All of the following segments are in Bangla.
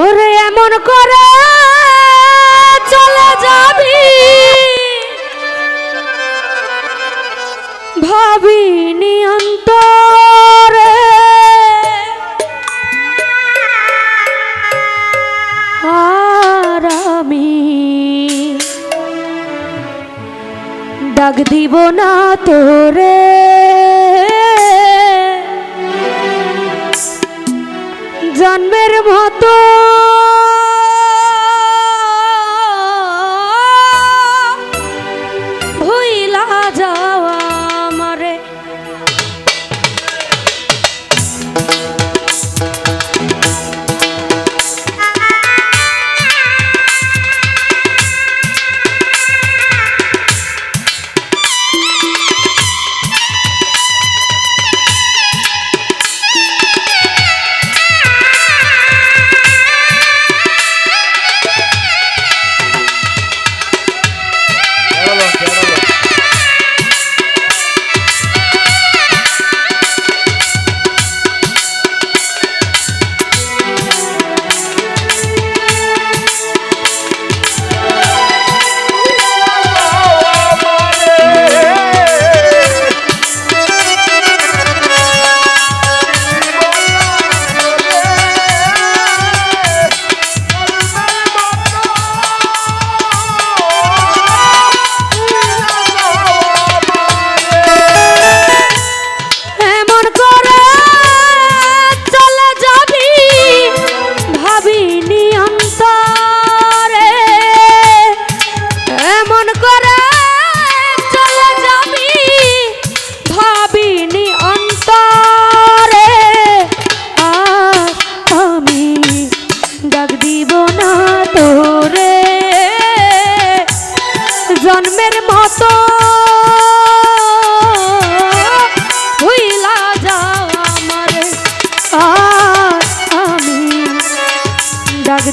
ওরে এমন করে চলে যাবি? আমি ডাক দিব না তোরে। জন্মের মতো।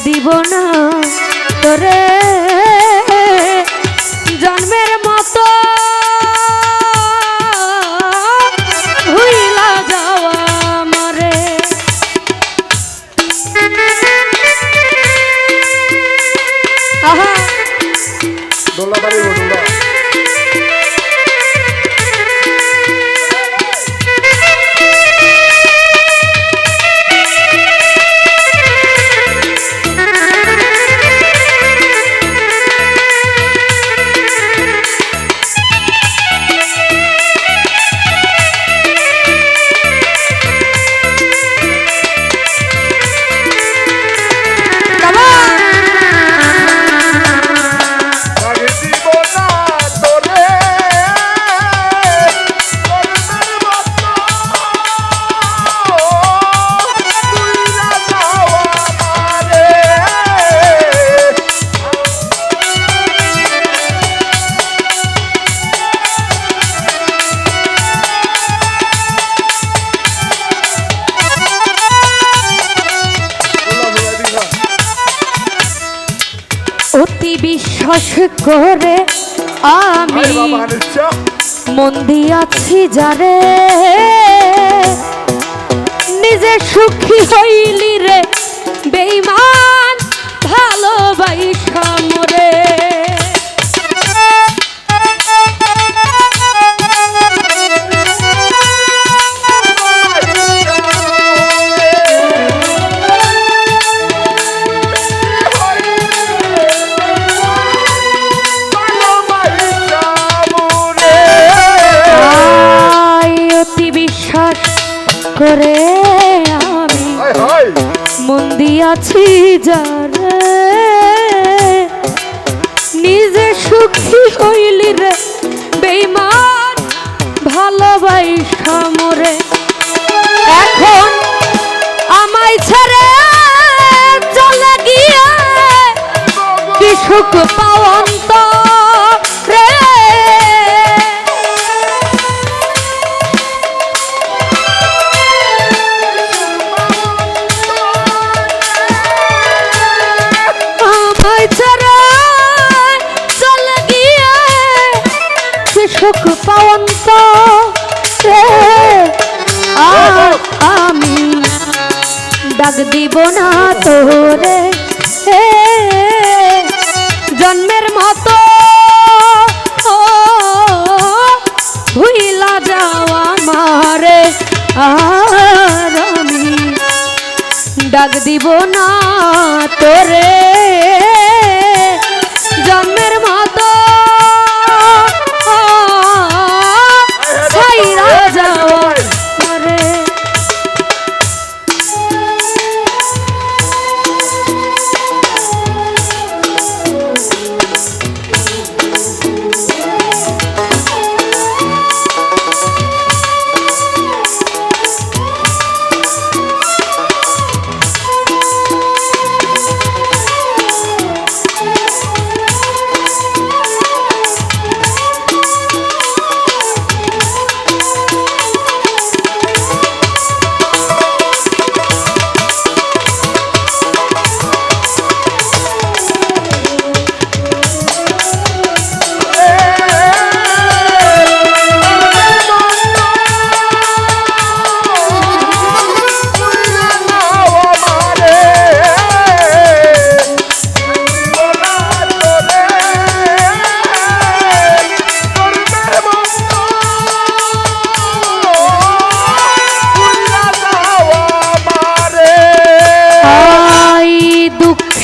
দিব না তোরে। জন্মের মতো ভুইলা যাও আমারে। অতি বিশ্বাস করে আমি। মন দিয়াছি যারে নিজে সুখী হইলি রে বেইমান ভালোবাইসা মরে করে আমি মন দিয়াছি যারে। নিজে সুখী হইলি রে বেইমান ভালোবাসা মরে। এখন আমায় ছেড়ে চলে গিয়ে কি সুখ পাওয়ন্ত আর আমি ডাক দিব না তোরে। জন্মের মতো ভুইলা যাওয়া মারে আর আমি ডাক দিব না তোরে। জন্মের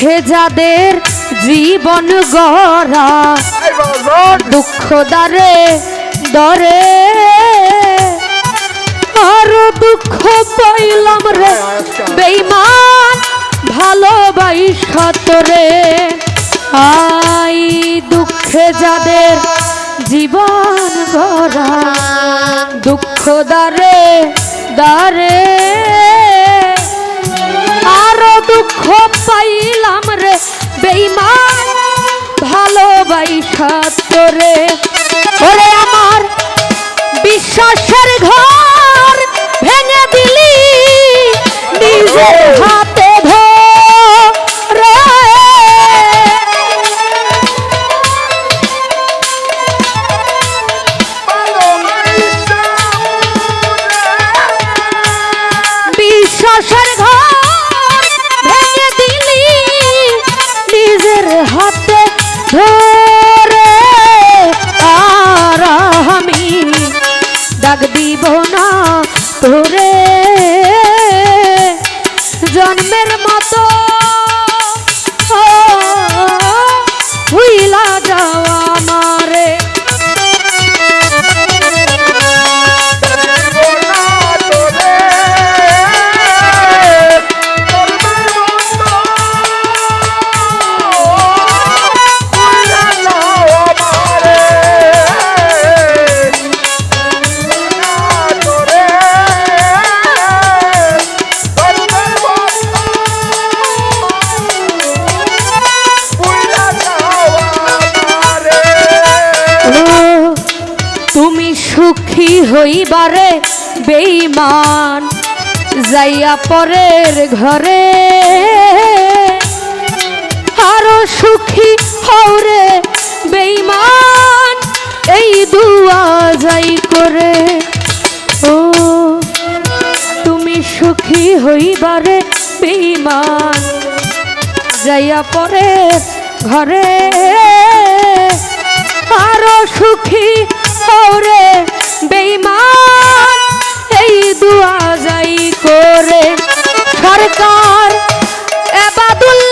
দুঃখে যাদের জীবন গড়া দুঃখ দারে দরে। আরও দুঃখ পাইলাম রে বেইমান ভালোবাসা তোরে আই দুঃখে যাদের জীবন গড়া দুঃখ দারে দারে। আরও দুঃখ পাইলাম রে বেইমান ভালোবাসা তোরে। ওরে আমার বিশ্বাসের ঘর ভেঙে দিলি নিজের হাতে ধরে। বিশ্বাসের ঘর জন্মের মতো। তুমি সুখী হইবারে বেইমান যাইয়া পরের ঘরে। আরও সুখী হওরে বেইমান এই দুয়া যাই করে। ও, তুমি সুখী হইবারে বেইমান যাইয়া পরে ঘরে। আরও সুখী হরে বেইমান এই দুয়া যাই করে। সরকার এবাদুল্লাহ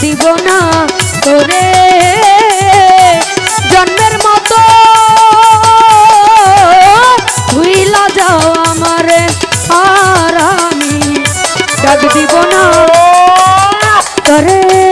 দিব না তোরে। জন্মের মতো ভুইলা যাও আমার আর আমি ডাক দিব না রে